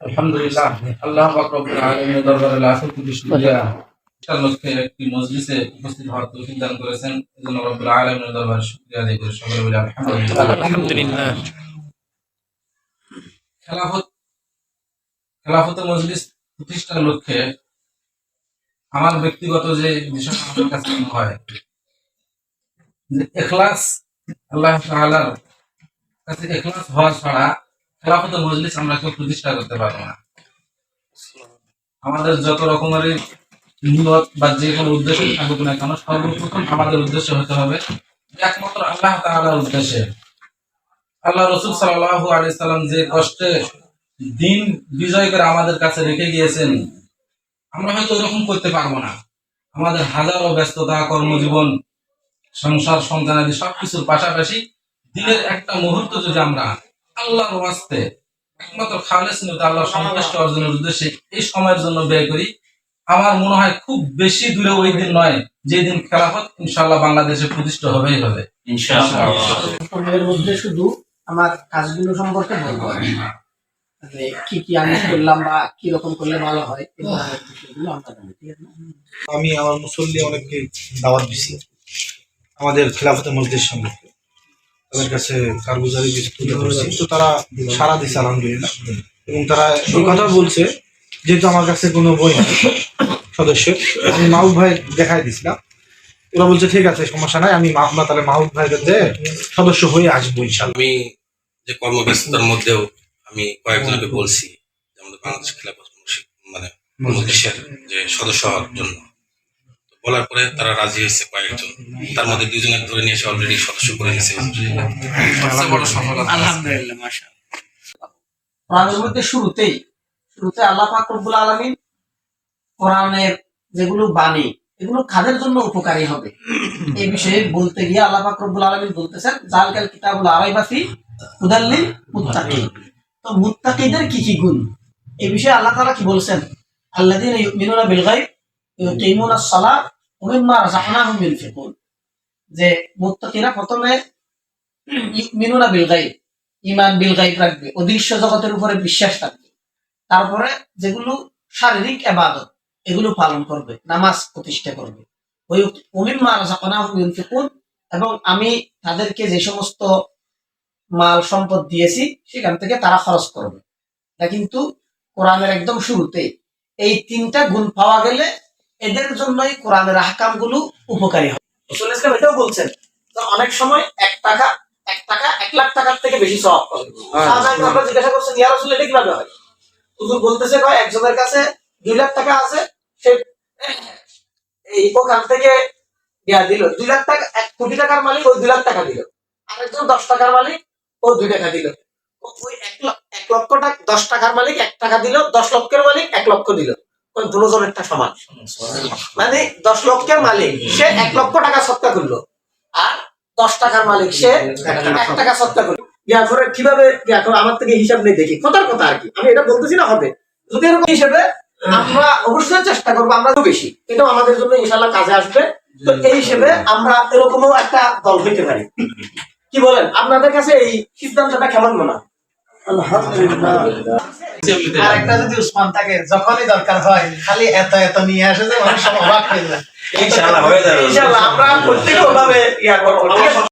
আলহামদুলিল্লাহ আল্লাহ রব্বুল আলামিনের দরবারে লাখ কোটি শুকরিয়া। বিশাল লক্ষ্যে একটি মজলিসে উপস্থিত হওয়ার তৌফিক দান করেছেন। এজন্য রব্বুল আলামিনের দরবারে শুকরিয়া আদায় করে সকলে বলি আলহামদুলিল্লাহ। আলহামদুলিল্লাহ। খেলাফত খেলাফত মজলিস প্রতিষ্ঠার লক্ষ্যে আমার ব্যক্তিগত যে বিষয় আমার কাছে মনে হয় যে এখলাস আল্লাহ তাআলার কাছে এখলাস হওয়া ছাড়া খেলাফত মজলিস আমরা কেউ প্রতিষ্ঠা করতে পারব না। আমাদের যত রকমের নিয়ত বা যে কোনো উদ্দেশ্য থাকুক না কেন, সর্বপ্রথম আমাদের উদ্দেশ্য হতে হবে একমাত্র আল্লাহ তাআলার উদ্দেশ্যে। আল্লাহ রসুল সাল্লাল্লাহু আলাইহি সাল্লাম যে কষ্টে দিন বিজয় করে আমাদের কাছে রেখে গিয়েছেন, আমরা হয়তো ওরকম করতে পারব না। আমাদের হাজারো ব্যস্ততা, কর্মজীবন, সংসার, সন্তানাদি সবকিছুর পাশাপাশি দিনের একটা মুহূর্ত যদি আমরা আল্লাহর ওয়াস্তে একমাত্র খালেস নিয়তে আল্লাহ সন্তুষ্ট অর্জনের উদ্দেশ্যে এই সময়ের জন্য ব্যয় করি। আমার মনে হয় খুব বেশি দূরে ওই দিন নয় যে দিন খেলাফত ইনশাআল্লাহ বাংলাদেশে প্রতিষ্ঠা হবেই হবে। এর মধ্যে শুধু আমার কাজগুলো সম্পর্কে বলব মানে কি। কি আমি করলাম বা কি রকম করলে ভালো হয় আমি আমার মুসল্লি অনেককে দাওয়াত দিছি আমাদের খেলাফতে মসজিদ সম্পর্কে তাদের কাছে কারগুজারি কিছু তুলে ধরছি। তো তারা সারা দিচ্ছে আলহামদুলিল্লাহ। এবং তারা এই কথা বলছে যেহেতু আমার কাছে কোনো বই নেই সদস্যের আমি মাহবুব ভাই দেখাই দিছিলাম। ওরা বলছে ঠিক আছে সমস্যা নাই আমি মা- আমরা তাহলে মাহবুব ভাইদের দিয়ে সদস্য হয়ে আসব ইনশাল্লাহ। আমি যে কর্মব্যস্ততার মধ্যেও আমি কয়েকজনকে বলছি যে আমাদের বাংলাদেশ খেলাফত মানে মজলিসের যে সদস্য হওয়ার জন্য। বলার পরে তারা রাজি হয়েছে কয়েকজন। তার মধ্যে দুজনে ধরে নিয়ে এসে অলরেডি সদস্য করে নিয়েছে। কোরআনের মধ্যে শুরুতেই শুরুতে আল্লাহ পাক রব্বুল আলামিন কোরআনের যেগুলো বাণী এগুলো কাদের জন্য উপকারী হবে? এই বিষয়ে বলতে গিয়ে আল্লাহ পাক রব্বুল আলামিন বলতেছেন জালকাল কিতাবুল আরাইবাফি হুদাল্লিল মুত্তাকিন। তো মুত্তাকিদের কি কি গুণ? এই বিষয়ে আল্লাহ তাআলা কি বলছেন? আল্লাযীনা ইউমিনুনা বিল গায়ব ইউকিমুনাস সালাত যে প্রথমে ইমান রাখবে, অদৃশ্য জগতের উপরে বিশ্বাস রাখবে, তারপরে যেগুলো শারীরিক এবাদত, এগুলো পালন করবে, নামাজ প্রতিষ্ঠা করবে। ওই এবং আমি তাদেরকে যে সমস্ত মাল সম্পদ দিয়েছি, সেখান থেকে তারা খরচ করবে। কিন্তু কোরআনের একদম শুরুতে এই তিনটা গুণ পাওয়া গেলে এদের জন্যই কোরআনের আহকামগুলো উপকারী হবে রসুল ইসলাম এটাও বলছেন অনেক সময় এক টাকা এক টাকা এক লাখ টাকার থেকে বেশি পাবে। সাহাবায়ে জিজ্ঞাসা করছেন ইয়া রাসূল এটা কীভাবে হয়? হুজুর বলতেছে কয় একজনের কাছে দুই লাখ টাকা আছে সে এই ওখান থেকে ইয়া দিল। দুই লাখ টাকা এক কোটি টাকার মালিক ওই দুই লাখ টাকা দিল। আরেকজন দশ টাকার মালিক ও দুই টাকা দিল। ওই এক লক্ষ এক লক্ষ টাকা দশ টাকার মালিক এক টাকা দিল দশ লক্ষের মালিক এক লক্ষ দিল। দুজনেরটা সমান। মানে দশ লক্ষের মালিক সে এক লক্ষ টাকা করল। আর দশ টাকার মালিক সে এক টাকা করল। করে কীভাবে আমার থেকে হিসাব নেই দেখি। কথার কথা আর কি। আমি এটা বলতেছি না হবে। যদি এরকম হিসেবে আমরা অবশ্যই চেষ্টা করব আমরা তো বেশি। এটাও আমাদের জন্য ইনশাল্লাহ কাজে আসবে। তো এই হিসেবে আমরা এরকমও একটা দল হইতে পারি। কি বলেন? আপনাদের কাছে এই সিদ্ধান্তটা কেমন মনে হয়? আর একটা যদি উসমান থাকে যখনই দরকার হয় খালি এত এত নিয়ে আসে যে মানুষ অবাক হয়ে যায়। ইনশাআল্লাহ হয়ে যাবে। ইনশাআল্লাহ আমরা প্রত্যেকভাবে ইয়া করব ঠিক আছে?